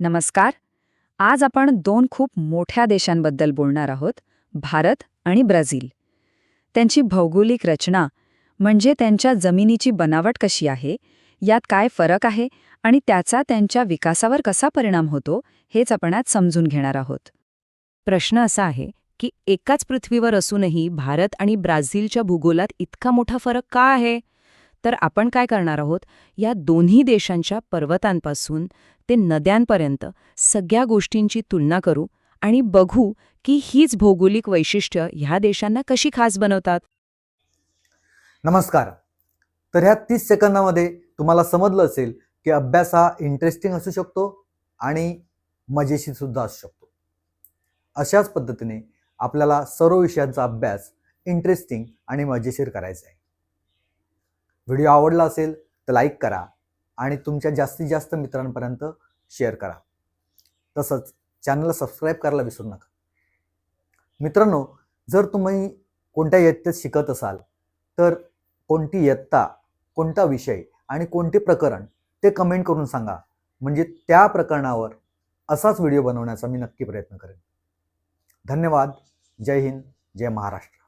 नमस्कार. आज आपण दोन खूप मोठ्या देशांबद्दल बोलणार आहोत भारत आणि ब्राझील. त्यांची भौगोलिक रचना म्हणजे त्यांच्या जमिनीची बनावट कशी आहे यात काय फरक आहे आणि त्याचा त्यांच्या विकासावर कसा परिणाम होतो हेच आपण आज समजून घेणार आहोत. प्रश्न असा आहे की एकाच पृथ्वीवर असूनही भारत आणि ब्राझीलच्या भूगोलात इतका मोठा फरक का आहे? तर आपण काय करणार आहोत? या दोन्ही देशांच्या पर्वतांपासून ते नद्यांपर्यंत सगळ्या गोष्टींची तुलना करू आणि बघू की हीच भौगोलिक वैशिष्ट्य ह्या देशांना कशी खास बनवतात. नमस्कार. तर ह्या तीस सेकंदामध्ये तुम्हाला समजलं असेल की अभ्यास हा इंटरेस्टिंग असू शकतो आणि मजेशीर सुद्धा असू शकतो. अशाच पद्धतीने आपल्याला सर्व विषयांचा अभ्यास इंटरेस्टिंग आणि मजेशीर करायचा आहे. व्हिडिओ आवडला असेल तर लाईक करा आणि तुमच्या जास्तीत जास्त मित्रांपर्यंत शेअर करा. तसंच चॅनलला सबस्क्राईब करायला विसरू नका. मित्रांनो जर तुम्ही कोणत्या इयत्तेत शिकत असाल तर कोणती इयत्ता कोणता विषय आणि कोणते प्रकरण ते कमेंट करून सांगा. म्हणजे त्या प्रकरणावर असाच व्हिडिओ बनवण्याचा मी नक्की प्रयत्न करेन. धन्यवाद. जय हिंद. जय महाराष्ट्र.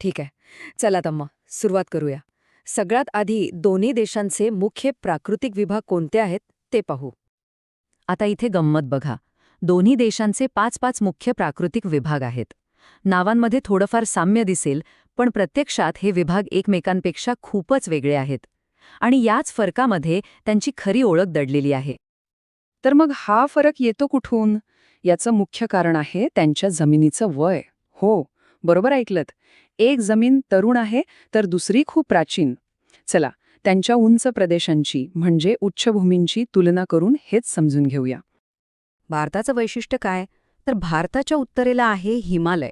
ठीक आहे. चला तम्मा सुरुवात करूया. सगळ्यात आधी दोन्ही देशांचे मुख्य प्राकृतिक विभाग कोणते आहेत ते पाहू. आता इथे गंमत बघा. दोन्ही देशांचे पाच पाच मुख्य प्राकृतिक विभाग आहेत. नावांमध्ये थोडंफार साम्य दिसेल पण प्रत्यक्षात हे विभाग एकमेकांपेक्षा खूपच वेगळे आहेत. आणि याच फरकामध्ये त्यांची खरी ओळख दडलेली आहे. तर मग हा फरक येतो कुठून? याचं मुख्य कारण आहे त्यांच्या जमिनीचं वय. हो बरोबर ऐकलत. एक जमीन तरुण आहे तर दुसरी खूप प्राचीन. चला त्यांच्या उंच प्रदेशांची म्हणजे उच्चभूमींची तुलना करून हेच समजून घेऊया. भारताचं वैशिष्ट्य काय? तर भारताच्या उत्तरेला आहे हिमालय.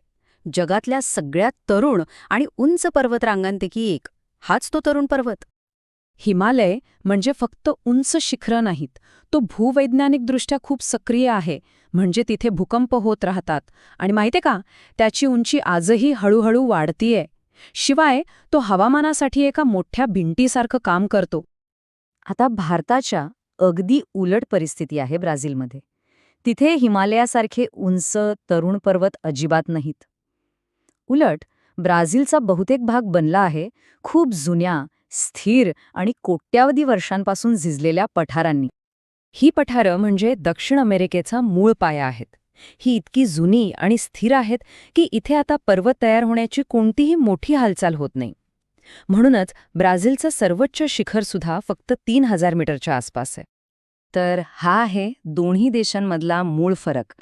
जगातल्या सगळ्यात तरुण आणि उंच पर्वतरांगांपैकी एक. हाच तो तरुण पर्वत. हिमालय म्हणजे फक्त उंच शिखरं नाहीत. तो भूवैज्ञानिकदृष्ट्या खूप सक्रिय आहे म्हणजे तिथे भूकंप होत राहतात. आणि माहिती का त्याची उंची आजही हळूहळू वाढतीये. शिवाय तो हवामानासाठी एका मोठ्या भिंटीसारखं काम करतो. आता भारताच्या अगदी उलट परिस्थिती आहे ब्राझीलमध्ये. तिथे हिमालयासारखे उंच तरुण पर्वत अजिबात नाहीत. उलट ब्राझीलचा बहुतेक भाग बनला आहे खूप जुन्या स्थिर आणि कोट्यावधी वर्षांपासून झिजलेल्या पठारांनी. ही पठारं म्हणजे दक्षिण अमेरिकेचा मूळ पाया आहेत. ही इतकी जुनी आणि स्थिर आहेत की इथे आता पर्वत तयार होण्याची कोणतीही मोठी हालचाल होत नाही. म्हणूनच ब्राझीलचं सर्वोच्च शिखरसुद्धा फक्त तीन हजार मीटरच्या आसपास आहे. तर हा आहे दोन्ही देशांमधला मूळ फरक.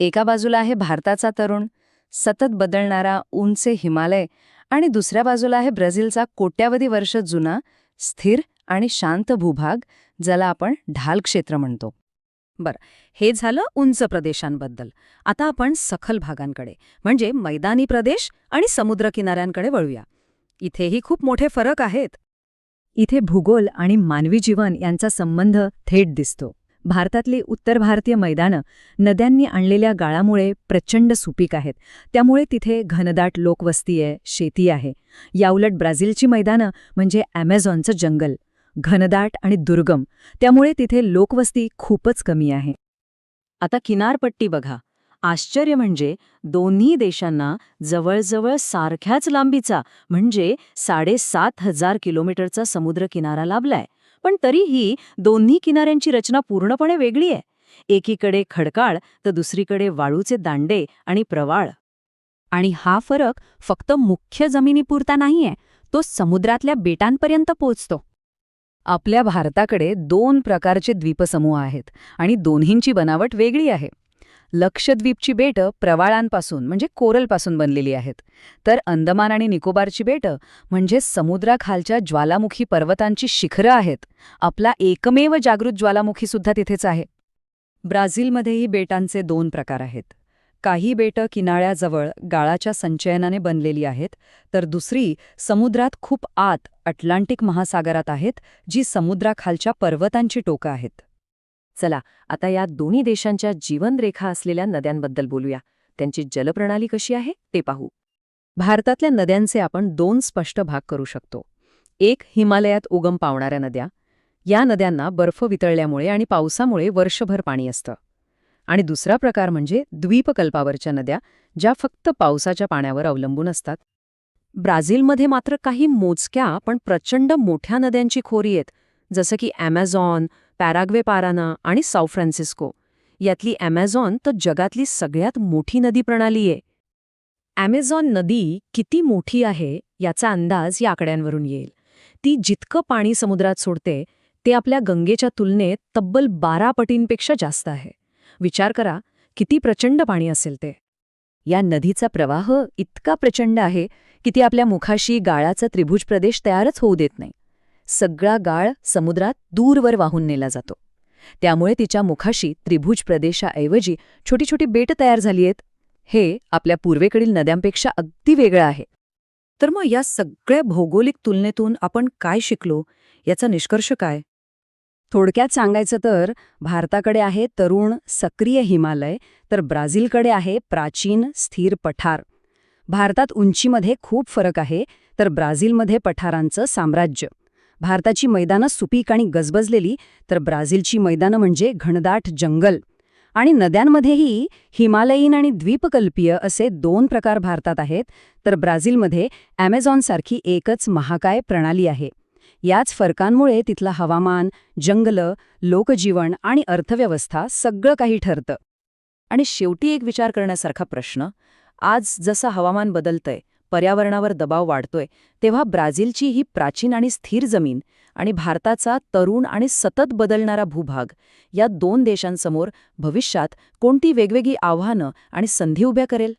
एका बाजूला आहे भारताचा तरुण सतत बदलणारा उंचे हिमालय आणि दुसऱ्या बाजूला आहे ब्राझीलचा कोट्यावधी वर्ष जुना स्थिर आणि शांत भूभाग ज्याला आपण ढाल क्षेत्र म्हणतो. बरं हे झालं उंच प्रदेशांबद्दल. आता आपण सखल भागांकडे म्हणजे मैदानी प्रदेश आणि समुद्रकिनाऱ्यांकडे वळूया. इथेही खूप मोठे फरक आहेत. इथे भूगोल आणि मानवी जीवन यांचा संबंध थेट दिसतो. भारतातली उत्तर भारतीय मैदानं नद्यांनी आणलेल्या गाळामुळे प्रचंड सुपीक आहेत. त्यामुळे तिथे घनदाट लोकवस्ती आहे शेती आहे. याउलट ब्राझीलची मैदानं म्हणजे ॲमेझॉनचं जंगल घनदाट आणि दुर्गम. त्यामुळे तिथे लोकवस्ती खूपच कमी आहे. आता किनारपट्टी बघा. आश्चर्य म्हणजे दोन्ही देशांना जवळजवळ सारख्याच लांबीचा म्हणजे साडेसात हजार किलोमीटरचा समुद्रकिनारा लाभलाय. पण तरीही दोन्ही किनाऱ्यांची रचना पूर्णपणे वेगळी आहे. एकीकडे खडकाळ तर दुसरीकडे वाळूचे दांडे आणि प्रवाळ. आणि हा फरक फक्त मुख्य जमिनीपुरता नाहीये तो समुद्रातल्या बेटांपर्यंत पोचतो आपल्या भारताकडे दोन प्रकारचे द्वीपसमूह आहेत आणि दोन्हींची बनावट वेगळी आहे. लक्षद्वीपची बेटं प्रवाळांपासून म्हणजे कोरलपासून बनलेली आहेत. तर अंदमान आणि निकोबारची बेटं म्हणजे समुद्राखालच्या ज्वालामुखी पर्वतांची शिखरं आहेत. आपला एकमेव जागृत ज्वालामुखीसुद्धा तिथेच आहे. ब्राझीलमध्येही बेटांचे दोन प्रकार आहेत. काही बेटं किनाळ्याजवळ गाळाच्या संचयनाने बनलेली आहेत तर दुसरी समुद्रात खूप आत अटलांटिक महासागरात आहेत जी समुद्राखालच्या पर्वतांची टोकं आहेत. चला आता या दोन्ही देशांच्या जीवनरेखा असलेल्या नद्यांबद्दल बोलूया. त्यांची जलप्रणाली कशी आहे ते पाहू. भारतातल्या नद्यांचे आपण दोन स्पष्ट भाग करू शकतो. एक हिमालयात उगम पावणाऱ्या नद्या. या नद्यांना बर्फ वितळल्यामुळे आणि पावसामुळे वर्षभर पाणी असतं. आणि दुसरा प्रकार म्हणजे द्वीपकल्पावरच्या नद्या ज्या फक्त पावसाच्या पाण्यावर अवलंबून असतात. ब्राझीलमध्ये मात्र काही मोजक्या पण प्रचंड मोठ्या नद्यांची खोरी आहेत. जसं की ॲमेझॉन पॅराग्वे पाराना आणि साऊ फ्रान्सिस्को. यातली ॲमेझॉन तर जगातली सगळ्यात मोठी नदी प्रणाली आहे. ॲमेझॉन नदी किती मोठी आहे याचा अंदाज या आकड्यांवरून येईल. ती जितकं पाणी समुद्रात सोडते ते आपल्या गंगेच्या तुलनेत तब्बल बारा पटींपेक्षा जास्त आहे. विचार करा किती प्रचंड पाणी असेल ते. या नदीचा प्रवाह इतका प्रचंड आहे की ती आपल्या मुखाशी गाळाचा त्रिभुज प्रदेश तयारच होऊ देत नाही. सगळा गाळ समुद्रात दूरवर वाहून नेला जातो. त्यामुळे तिच्या मुखाशी त्रिभुज प्रदेशाऐवजी छोटी छोटी बेट तयार झाली आहेत. हे आपल्या पूर्वेकडील नद्यांपेक्षा अगदी वेगळं आहे. तर मग या सगळ्या भौगोलिक तुलनेतून आपण काय शिकलो? याचा निष्कर्ष काय? थोडक्यात सांगायचं तर भारताकडे आहे तरुण सक्रिय हिमालय तर ब्राझीलकडे आहे प्राचीन स्थिर पठार. भारतात उंचीमध्ये खूप फरक आहे तर ब्राझीलमध्ये पठारांचं साम्राज्य. भारताची मैदानं सुपीक आणि गजबजलेली तर ब्राझीलची मैदानं म्हणजे घनदाट जंगल. आणि नद्यांमध्येही हिमालयीन आणि द्वीपकल्पीय असे दोन प्रकार भारतात आहेत तर ब्राझीलमध्ये ॲमेझॉनसारखी एकच महाकाय प्रणाली आहे. याच फरकांमुळे तिथलं हवामान जंगलं लोकजीवन आणि अर्थव्यवस्था सगळं काही ठरतं. आणि शेवटी एक विचार करण्यासारखा प्रश्न आज जसं हवामान बदलतंय पर्यावरणावर दबाव वाढतोय तेव्हा ब्राझीलची ही प्राचीन आणि स्थिर जमीन आणि भारताचा तरुण आणि सतत बदलणारा भूभाग या दोन देशांसमोर भविष्यात कोणती वेगवेगळी आव्हानं आणि संधी उभ्या करेल?